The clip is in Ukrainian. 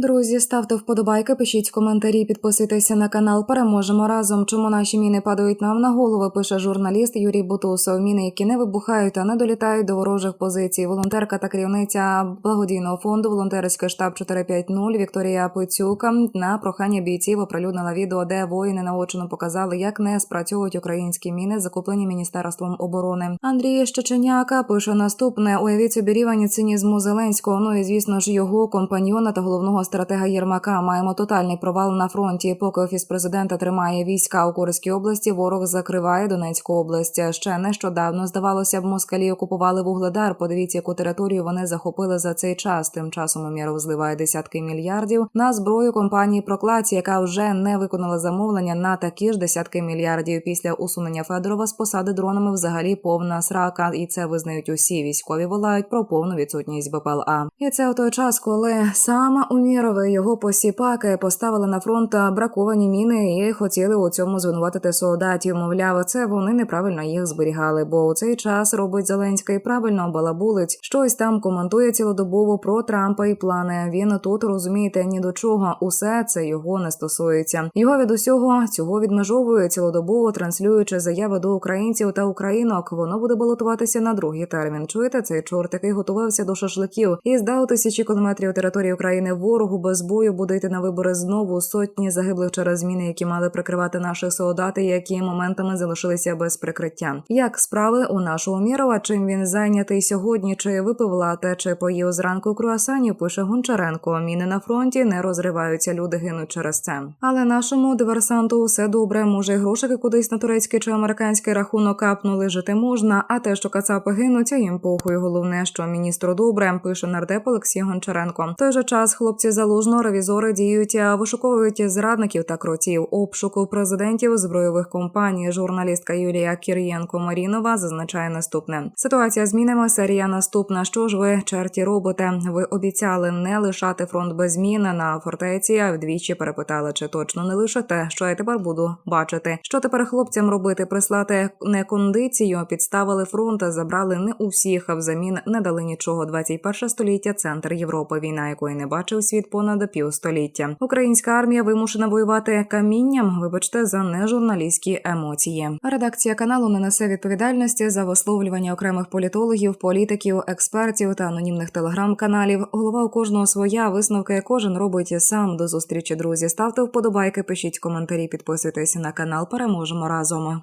Друзі, ставте вподобайки, пишіть коментарі, підписуйтеся на канал. Переможемо разом. Чому наші міни падають нам на голови? Пише журналіст Юрій Бутусов. Міни, які не вибухають, а не долітають до ворожих позицій. Волонтерка та керівниця благодійного фонду волонтерський штаб 450 Вікторія Пицюка на прохання бійців оприлюднила відео, де воїни наочно показали, як не спрацьовують українські міни, закуплені міністерством оборони. Андрій Щеченяка пише наступне: уявіть собі рівень цинізму Зеленського. Ну і звісно ж його компаньйона та головного стратега Єрмака. Маємо тотальний провал на фронті. Поки офіс президента тримає війська у Курській області, ворог закриває Донецьку область. Ще нещодавно здавалося б, москалі окупували вугледар. Подивіться, яку територію вони захопили за цей час. Тим часом Умєров зливає десятки мільярдів на зброю компанії Проклаці, яка вже не виконала замовлення на такі ж десятки мільярдів. Після усунення Федорова з посади дронами взагалі повна срака, і це визнають усі військові. Волають про повну відсутність БПЛА. І це у той час, коли саме І його посіпаки поставили на фронт браковані міни і хотіли у цьому звинуватити солдатів. Мовляв, це вони неправильно їх зберігали. Бо у цей час робить Зеленський правильно балабулить. Щось там коментує цілодобово про Трампа і плани. Він тут розумієте ні до чого. Усе це його не стосується. Його від усього цього відмежовує цілодобово, транслюючи заяви до українців та українок. Воно буде балотуватися на другий термін. Чуєте цей чорт, який готувався до шашликів і здав тисячі кілометрів території України ворогу без бою буде йти на вибори знову сотні загиблих через зміни, які мали прикривати наших солдати, які моментами залишилися без прикриття. Як справи у нашого Мірова? Чим він зайнятий сьогодні? Чи випив лате, чи поїв зранку круасанів? Пише Гончаренко. Міни на фронті не розриваються. Люди гинуть через це. Але нашому диверсанту все добре. Може, грошики кудись на турецький чи американський рахунок капнули жити можна. А те, що кацапи гинуть, їм похуй. Головне, що міністру добре пише нардеп Олексій Гончаренко. В той же час хлопці залужно ревізори діють, вишуковують зрадників та кротів. Обшуку президентів збройових компаній. Журналістка Юлія Кір'єнко Марінова зазначає наступне: ситуація з мінами. Серія наступна. Що ж ви, черті робите? Ви обіцяли не лишати фронт без змін на фортеці. А вдвічі перепитали, чи точно не лишите. Що я тепер буду бачити? Що тепер хлопцям робити? Прислати не кондицію, підставили фронт, забрали не усіх, а взамін не дали нічого. 21 століття, центр Європи, війна якої не бачив світ понад півстоліття. Українська армія вимушена воювати камінням. Вибачте за нежурналістські емоції. Редакція каналу не несе відповідальності за висловлювання окремих політологів, політиків, експертів та анонімних телеграм-каналів. Голова у кожного своя висновки кожен робить сам. До зустрічі, друзі. Ставте вподобайки, пишіть коментарі, підписуйтесь на канал. Переможемо разом.